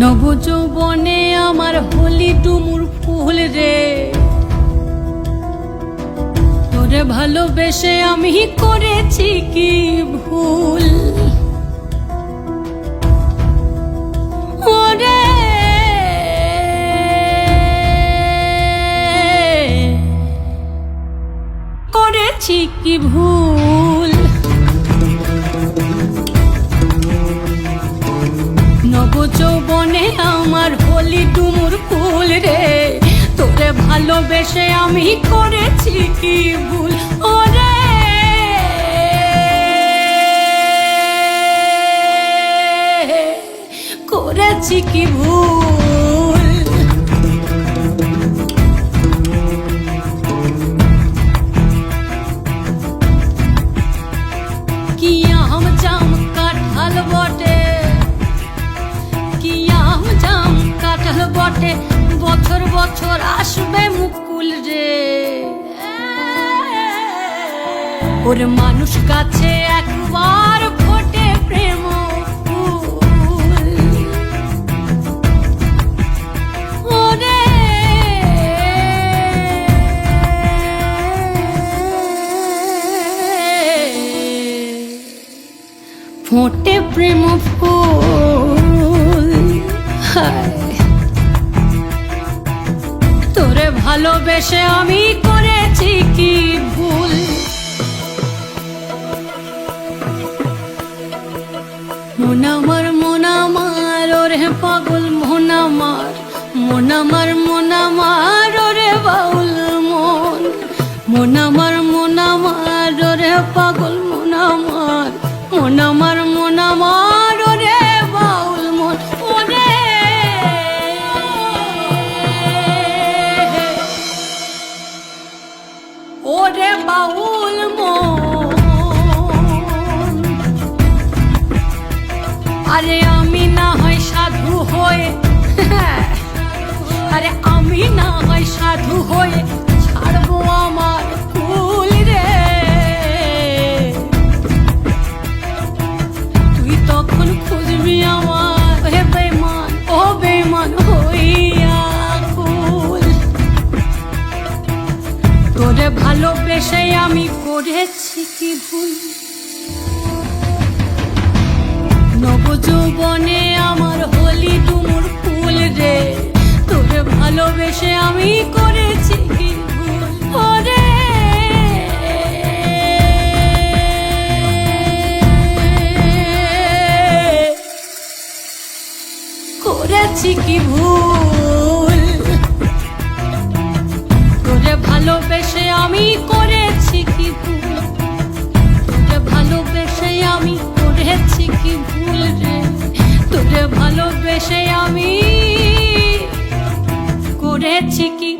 নবযৌবনে আমার হলি টুমুর ফুল রে। তোরে ভালোবেসে আমি করেছি কি ভুল? করেছি কি ভুল? ভালোবেসে আমি করেছি কি ভুল? ওরে! করেছি কি ভুল? বছর আসবে মুকুল রে। ওর মানুষ কাছে একবার ফোটে প্রেম ফোটে প্রেম ফুল। হায়। ভালোবেসে আমি করেছি কি ভুল? মন আমার ওরে পাগল, মন আমার। মন আমার ওরে বাউল মন। মন আমার ওরে পাগল মন আমার ওরে বাউল আরে আমি না হয় সাধু হয়ে, আরে আমি না হয় সাধু হয়ে ছাড়বো আমার ভালোবেসে আমি করেছি কি ভুল? নবযৌবনে আমার হলি ডুমুর ফুল রে। তোরে ভালোবেসে আমি করেছি কি ভুল? করেছি কি ভুল? তোরে ভালোবেসে আমি করেছি কি ভুল রে? তোরে ভালোবেসে আমি করেছি কি